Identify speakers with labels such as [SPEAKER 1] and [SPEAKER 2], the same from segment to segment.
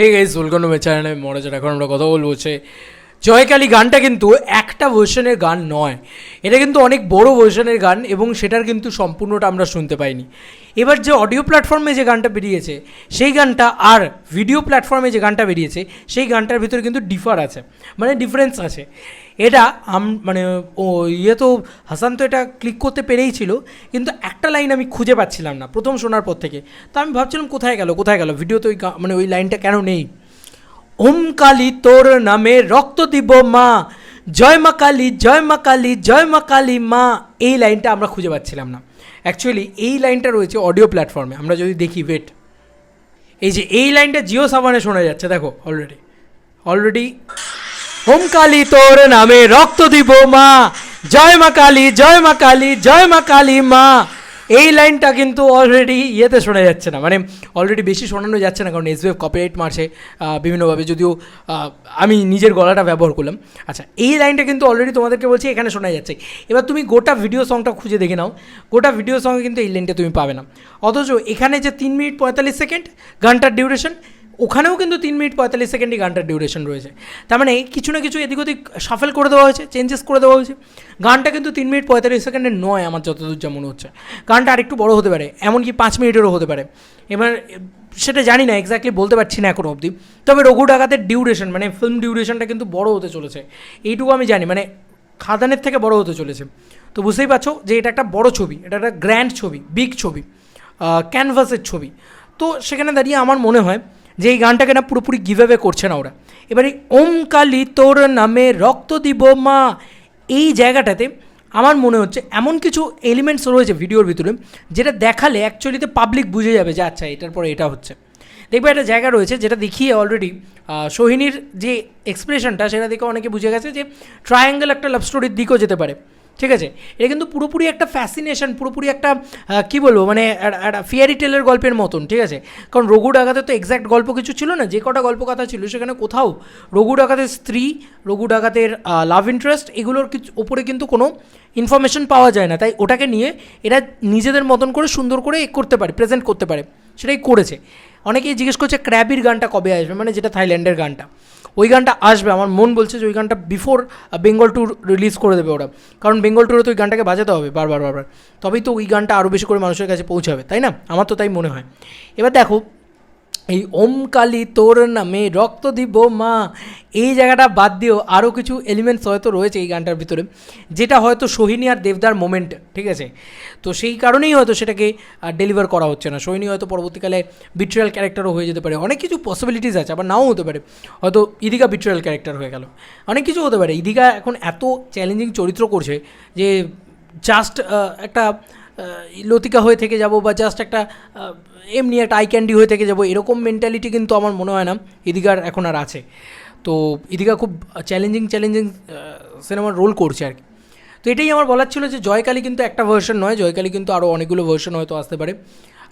[SPEAKER 1] Hey guys welcome to my channel আমি মনোজ এখন আমরা কথা বলব হচ্ছে জয়কালী গানটা কিন্তু একটা ভার্সনের গান নয়। এটা কিন্তু অনেক বড় ভার্সনের গান এবং সেটার কিন্তু সম্পূর্ণটা আমরা শুনতে পাইনি। এবার যে অডিও প্ল্যাটফর্মে যে গানটা বেরিয়েছে, সেই গানটা আর ভিডিও প্ল্যাটফর্মে যে গানটা বেরিয়েছে, সেই গানটার ভিতরে কিন্তু ডিফার আছে মানে ডিফারেন্স আছে। এটা আম মানে ও ইয়ে তো হাসান তো এটা ক্লিক করতে পেরেই ছিল, কিন্তু একটা লাইন আমি খুঁজে পাচ্ছিলাম না, প্রথম শোনার পর থেকে। তো আমি ভাবছিলাম কোথায় গেল কোথায় গেল? ভিডিওতে ওই মানে ওই লাইনটা কেন নেই? ওম কালী তোর নামে রক্ত দিব মা। জয় মা কালী, জয় মা কালী, জয় মা কালী মা। এই লাইনটা আমরা খুঁজে পাচ্ছিলাম না। অ্যাকচুয়ালি এই লাইনটা রয়েছে অডিও প্ল্যাটফর্মে আমরা যদি দেখি ওয়েট এই যে, এই লাইনটা জিও সাবানে শোনা যাচ্ছে, দেখো অলরেডি অলরেডি ওম কালী তোর নামে রক্ত দিব মা। জয় মা কালী, জয় মা কালী, জয় মা কালী মা। এই লাইনটা কিন্তু অলরেডি ইয়েতে শোনা যাচ্ছে না। মানে অলরেডি বেশি শোনানো যাচ্ছে না, কারণ এসবিএফ কপিরাইট মারছে বিভিন্নভাবে। যদিও আমি নিজের গলাটা ব্যবহার করলাম। আচ্ছা এই লাইনটা কিন্তু অলরেডি তোমাদেরকে বলছি, এখানে শোনা যাচ্ছে। এবার তুমি গোটা ভিডিও সংটা খুঁজে দেখে নাও। গোটা ভিডিও সঙ্গে কিন্তু এই লাইনটা তুমি পাবে না। অথচ এখানে যে তিন মিনিট পঁয়তাল্লিশ সেকেন্ড, ঘণ্টার ডিউরেশন ওখানেও কিন্তু তিন মিনিট পঁয়তাল্লিশ সেকেন্ডই গানটার ডিউরেশন রয়েছে। তার মানে কিছু না কিছু এদিক ওদিক সাফেল করে দেওয়া হয়েছে চেঞ্জেস করে দেওয়া হয়েছে। গানটা কিন্তু তিন মিনিট পঁয়তাল্লিশ সেকেন্ডের নয় আমার যতদূর যা মনে হচ্ছে। গানটা আরেকটু বড় হতে পারে, এমনকি পাঁচ মিনিটেরও হতে পারে। এবার সেটা জানি না এক্স্যাক্টলি বলতে পারছি না এখনও অবধি। তবে রঘু ডাকাতের ডিউরেশন মানে ফিল্ম ডিউরেশনটা কিন্তু বড় হতে চলেছে। এইটুকু আমি জানি মানে খাদানের থেকে বড় হতে চলেছে। তো বুঝতেই পারছ যে এটা একটা বড় ছবি, এটা একটা গ্র্যান্ড ছবি বিগ ছবি ক্যানভাসের ছবি। তো সেখানে দাঁড়িয়ে আমার মনে হয় যে এই গানটাকে না পুরোপুরি গিভঅ্যাওয়ে করছে না ওরা। এবারে, ওম কালী তোর নামে রক্ত দিব মা। এই জায়গাটাতে আমার মনে হচ্ছে এমন কিছু এলিমেন্টস রয়েছে ভিডিওর ভিতরে, যেটা দেখালে অ্যাকচুয়ালিতে পাবলিক বুঝে যাবে যে আচ্ছা এটার পরে এটা হচ্ছে। দেখবে একটা জায়গা রয়েছে যেটা দেখিয়ে অলরেডি সোহিনীর যে এক্সপ্রেশনটা সেটা দেখে অনেকে বুঝে গেছে যে ট্রায়াঙ্গেল একটা লাভ স্টোরির দিকেও যেতে পারে। ঠিক আছে? এটা কিন্তু পুরোপুরি একটা ফ্যাসিনেশন পুরোপুরি একটা কি বলব? মানে একটা- ফিয়ারি টেলের গল্পের মতন, ঠিক আছে? কারণ রঘু ডাকাতে তো এক্স্যাক্ট গল্প কিছু ছিল না, যে কটা গল্প কথা ছিল, সেখানে কোথাও রঘু ডাকাতের স্ত্রী, রঘু ডাকাতের লাভ ইন্টারেস্ট এগুলোর কিছু ওপরে কিন্তু কোনো ইনফরমেশন পাওয়া যায় না। তাই ওটাকে নিয়ে এরা নিজেদের মতন করে সুন্দর করে করতে পারে প্রেজেন্ট করতে পারে। সেটাই করেছে। অনেকেই জিজ্ঞেস করছে ক্র্যাবির গানটা কবে আসবে? মানে যেটা থাইল্যান্ডের গানটা। ওই গানটা আসবে। আমার মন বলছে যে ওই গানটা বিফোর বেঙ্গল ট্যুর রিলিজ করে দেবে ওরা। কারণ বেঙ্গল ট্যুরে তো ওই গানটাকে বাজাতে হবে বারবার বারবার। তবেই তো ওই গানটা আরও বেশি করে মানুষের কাছে পৌঁছাবে, তাই না? আমার তো তাই মনে হয়। এবার দেখো এই ওম কালী তোর নামে রক্ত দিব মা। এই জায়গাটা বাদ দিয়েও আরও কিছু এলিমেন্টস হয়তো রয়েছে এই গানটার ভিতরে, যেটা হয়তো সোহিনী আর দেবদার মোমেন্ট ঠিক আছে? তো সেই কারণেই হয়তো সেটাকে ডেলিভার করা হচ্ছে না। সোহিনী হয়তো পরবর্তীকালে বিট্রিয়াল ক্যারেক্টারও হয়ে যেতে পারে। অনেক কিছু পসিবিলিটিস আছে, আবার নাও হতে পারে। হয়তো ইদিকা বিট্রিয়াল ক্যারেক্টার হয়ে গেল। অনেক কিছু হতে পারে। ইদিকা এখন এত চ্যালেঞ্জিং চরিত্র করছে যে জাস্ট একটা লতিকা হয়ে থেকে যাব বা জাস্ট একটা এমনি একটা আই ক্যান্ডি হয়ে থেকে যাব, এরকম মেন্টালিটি কিন্তু আমার মনে হয় না। ইদিকার এখন আর আছে। তো ইদিকা খুব চ্যালেঞ্জিং চ্যালেঞ্জিং সিনেমার রোল করছে আর কি। তো এটাই আমার বলার ছিল যে জয়কালী কিন্তু একটা ভার্সন নয়, জয়কালী কিন্তু আরও অনেকগুলো ভার্সন হয়তো আসতে পারে।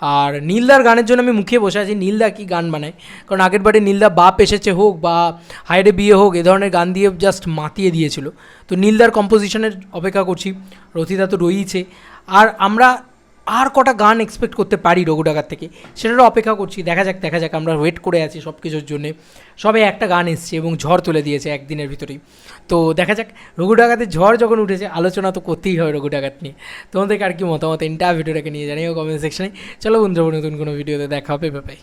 [SPEAKER 1] আর নীলদার গানের জন্য আমি মুখিয়ে বসে আছি। নীলদা কি গান বানায়? কারণ আগের বারে নীলদা বাপ এসেছে হোক বা হাইডে বিয়ে হোক, এ ধরনের গান দিয়ে জাস্ট মাতিয়ে দিয়েছিল। তো নীলদার কম্পোজিশনের অপেক্ষা করছি। রথিদা তো রয়েইছে। আর আমরা আর কটা গান এক্সপেক্ট করতে পারি রঘু ডাকার থেকে? সেটারও অপেক্ষা করছি। দেখা যাক দেখা যাক। আমরা ওয়েট করে আছি সব কিছুর জন্যে। সবে একটা গান এসছে এবং ঝড় তুলে দিয়েছে একদিনের ভিতরেই। তো দেখা যাক রঘু ডাকাতের ঝড় যখন উঠেছে, আলোচনা তো করতেই হয় রঘু ডাকাত নিয়ে। তোমাদেরকে আর কি মতামত এন্টার ভিডিওটাকে নিয়ে জানিও কমেন্ট সেকশনে চলো বন্ধুরা, নতুন কোনো ভিডিওতে দেখা হবে বাই